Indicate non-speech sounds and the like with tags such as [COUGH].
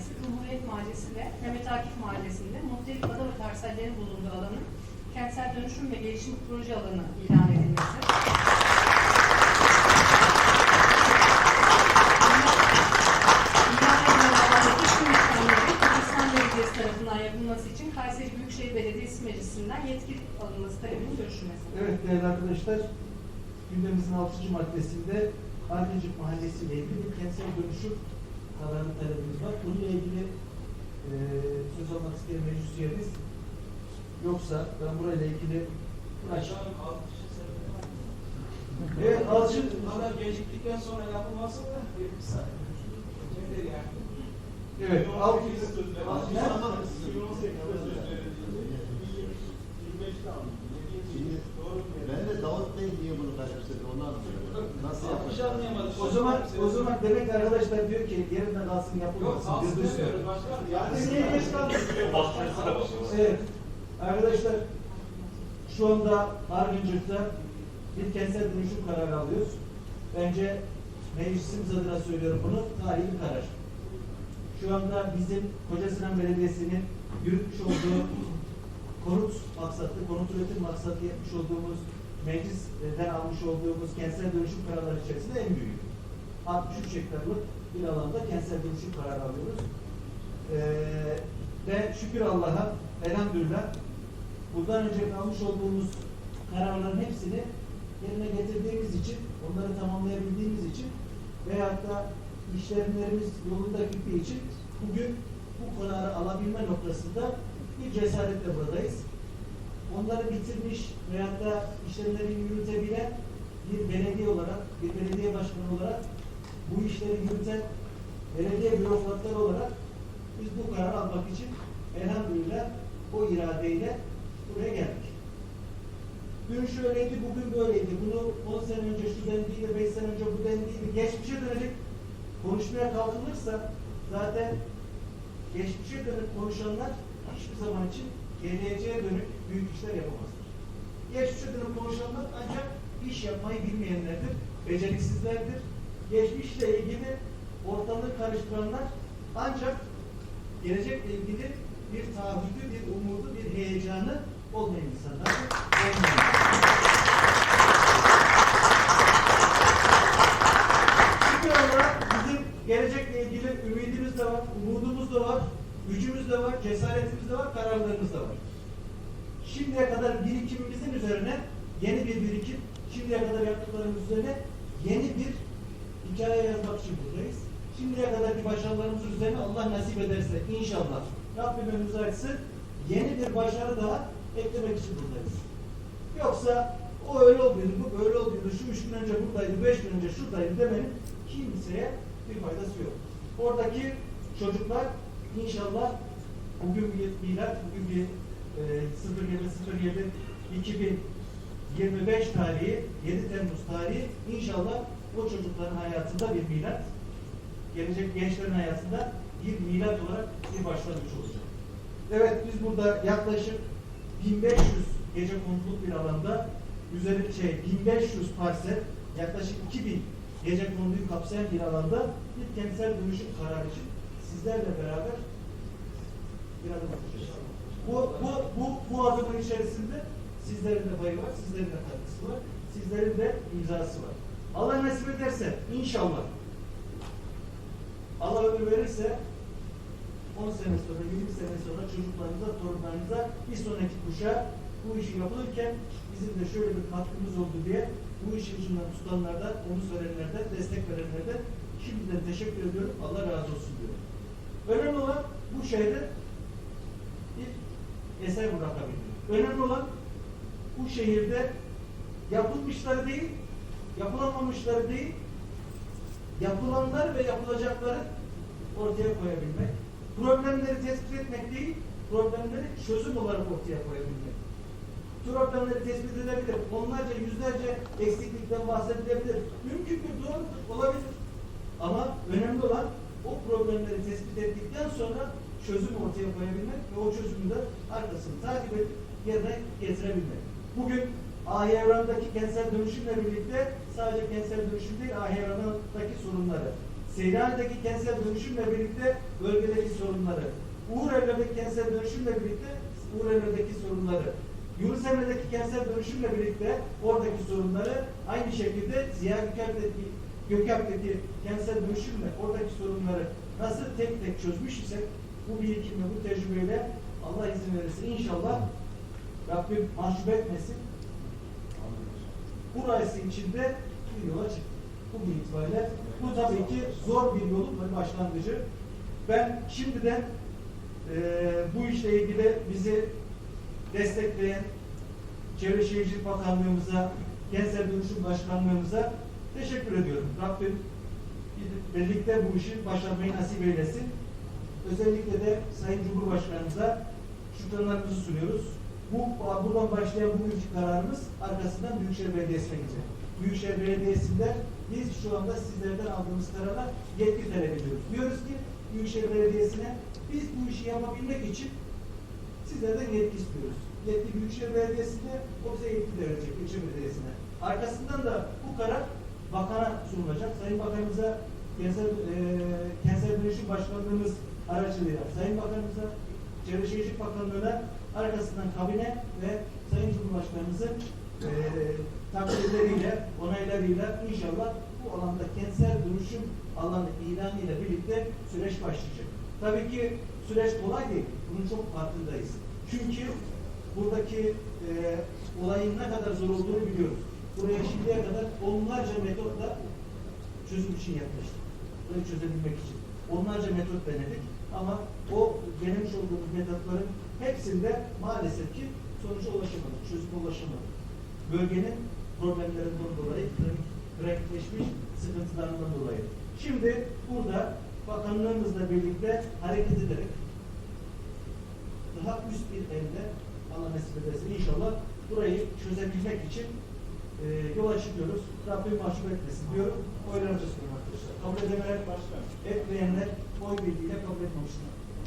Mahallesi, Cumhuriyet Mahallesi ve Mehmet Akif Mahallesi'nde muhtelif ada ve parsellerin bulunduğu alanın kentsel dönüşüm ve gelişim proje alanı ilan edilmesi. Tarafından yapılması için Kayseri Büyükşehir Belediyesi Meclisi'nden yetki alınması talebinin görüşülmesi. Evet değerli arkadaşlar, gündemimizin 6. maddesinde Argıcık Mahallesi ile ilgili kentsel dönüşüm kararı talebimiz var. Bununla ilgili e, söz almak isteyen meclis üyemiz yoksa ben burayla ilgili altı var. Evet, Alçın Hala geciktikten sonra yapılması da bir kısa. Nedir yani? Evet, al. Ben de Davut Bey niye bunu anlıyorum. Yapacak? anlayamadık. O zaman o zaman demek ki arkadaşlar diyor ki yerinde kalsın Yok yapılmasın. Biz de demiyoruz başkanım. Yani Niye geç? [LAUGHS] Evet. Arkadaşlar şu anda Argıncık'ta bir kentsel dönüşüm kararı alıyoruz. Bence meclisimiz adına söylüyorum bunu. Tarihi bir karar. Şu anda bizim Kocasinan Belediyesi'nin yürütmüş olduğu konut maksatlı, konut üretim maksatlı yapmış olduğumuz meclisten almış olduğumuz kentsel dönüşüm kararları içerisinde en büyüğü. 63 hektarlık bir alanda kentsel dönüşüm kararı alıyoruz. Ee, ve şükür Allah'a elhamdülillah bundan önce almış olduğumuz kararların hepsini yerine getirdiğimiz için, onları tamamlayabildiğimiz için veyahut da işlemlerimiz yolunda gittiği için bugün bu kararı alabilme noktasında bir cesaretle buradayız. Onları bitirmiş veyahut da işlemleri yürütebilen bir belediye olarak, bir belediye başkanı olarak bu işleri yürüten belediye bürokratları olarak biz bu kararı almak için elhamdülillah o iradeyle buraya geldik. Dün şöyleydi, bugün böyleydi. Bunu 10 sene önce şu dendiydi, 5 sene önce bu dendiydi. Geçmişe dönük konuşmaya kalkılırsa zaten geçmişe dönük konuşanlar hiçbir zaman için geleceğe dönük büyük işler yapamazlar. Geçmişe dönük konuşanlar ancak iş yapmayı bilmeyenlerdir, beceriksizlerdir. Geçmişle ilgili ortalığı karıştıranlar ancak gelecekle ilgili bir taahhüdü, bir umudu, bir heyecanı olmayan insanlar. Şükür Allah'a bizim gelecekle ilgili ümidimiz de var, umudumuz da var, gücümüz de var, cesaretimiz de var, kararlarımız da var. Şimdiye kadar birikimimizin üzerine yeni bir birikim, şimdiye kadar yaptıklarımız üzerine yeni bir hikaye yazmak için buradayız. Şimdiye kadarki başarılarımız üzerine Allah nasip ederse inşallah Rabbim önümüzü açsın, yeni bir başarı daha eklemek için buradayız. Yoksa o öyle oluyordu, bu böyle oluyordu, şu üç gün önce buradaydı, beş gün önce şuradaydı demenin kimseye bir faydası yok. Oradaki çocuklar inşallah bugün bir milat, bugün bir e, 07 2025 tarihi, 7 Temmuz tarihi inşallah o çocukların hayatında bir milat, gelecek gençlerin hayatında bir milat olarak bir başlangıç olacak. Evet biz burada yaklaşık 1500 gece konuluk bir alanda üzeri şey 1500 parsel yaklaşık 2000 gece konuyu kapsayan bir alanda bir kentsel dönüşüm kararı için sizlerle beraber bir adım atacağız. Bu, bu, bu, bu adımın içerisinde sizlerin de payı var, sizlerin de katkısı var, sizlerin de imzası var. Allah nasip ederse inşallah Allah ömür verirse 10 sene sonra, 20 sene sonra çocuklarınıza, torunlarınıza bir sonraki kuşa bu işi yapılırken bizim de şöyle bir katkımız oldu diye bu işin ucundan tutanlardan, onu söyleyenlerden, destek verenlerden şimdiden teşekkür ediyorum. Allah razı olsun diyorum. Önemli olan bu şehre bir eser bırakabilmek. Önemli olan bu şehirde yapılmışları değil, yapılamamışları değil, yapılanlar ve yapılacakları ortaya koyabilmek. Problemleri tespit etmek değil, problemleri çözüm olarak ortaya koyabilmek. Problemleri tespit edebilir, onlarca, yüzlerce eksiklikten bahsedilebilir. Mümkün bir durum olabilir. Ama önemli olan o problemleri tespit ettikten sonra çözüm ortaya koyabilmek ve o çözümü de arkasını takip edip yerine getirebilmek. Bugün Ahiyevran'daki kentsel dönüşümle birlikte sadece kentsel dönüşüm değil, Ahiyevran'daki sorunları, Seyran'daki kentsel dönüşümle birlikte bölgedeki sorunları, Uğurevler'deki kentsel dönüşümle birlikte Uğurevler'deki sorunları, Yunus Emre'deki kentsel dönüşümle birlikte oradaki sorunları aynı şekilde Ziya Gökalp'teki Gökalp'teki kentsel dönüşümle oradaki sorunları nasıl tek tek çözmüş isek bu birikimle, bu tecrübeyle Allah izin verirse inşallah Rabbim mahcup etmesin. Burası içinde bir yola çıktık. Bugün itibariyle bu tabii ki zor bir yolun başlangıcı. Ben şimdiden eee bu işle ilgili bizi destekleyen Çevre Şehircilik Bakanlığımıza, Kentsel Dönüşüm Başkanlığımıza teşekkür ediyorum. Rabbim birlikte bu işi başarmayı nasip eylesin. Özellikle de Sayın Cumhurbaşkanımıza şükranlarımızı sunuyoruz. Bu buradan başlayan bugünkü kararımız arkasından Büyükşehir Belediyesi'ne gidecek. Büyükşehir Belediyesi'nde biz şu anda sizlerden aldığımız kararla yetki talep ediyoruz. Diyoruz ki Büyükşehir Belediyesi'ne biz bu işi yapabilmek için sizlerden yetki istiyoruz. Yetki Büyükşehir Belediyesi'nde o bize yetki verecek ilçe belediyesine. Arkasından da bu karar bakana sunulacak. Sayın Bakanımıza Kentsel, e, Kentsel Dönüşüm Başkanlığımız aracılığıyla Sayın Bakanımıza Çevre Şehircilik Bakanlığı'na arkasından kabine ve Sayın Cumhurbaşkanımızın e, takdirleriyle, onaylarıyla inşallah bu alanda kentsel dönüşüm alanı ilanıyla birlikte süreç başlayacak. Tabii ki süreç kolay değil. Bunun çok farkındayız. Çünkü buradaki e, olayın ne kadar zor olduğunu biliyoruz. Buraya şimdiye kadar onlarca metotla çözüm için yaklaştık. Burayı çözebilmek için. Onlarca metot denedik ama o denemiş olduğumuz metotların hepsinde maalesef ki sonuca ulaşamadık, çözüme ulaşamadık. Bölgenin problemlerinden dolayı, kronik, kronikleşmiş sıkıntılarından dolayı. Şimdi burada bakanlığımızla birlikte hareket ederek daha üst bir elde Allah nasip ederse inşallah burayı çözebilmek için e, yola çıkıyoruz. Rabbim mahcup etmesin diyorum. Oylarınızı sunuyorum arkadaşlar. Kabul edenler, etmeyenler oy birliğiyle kabul etmemişler.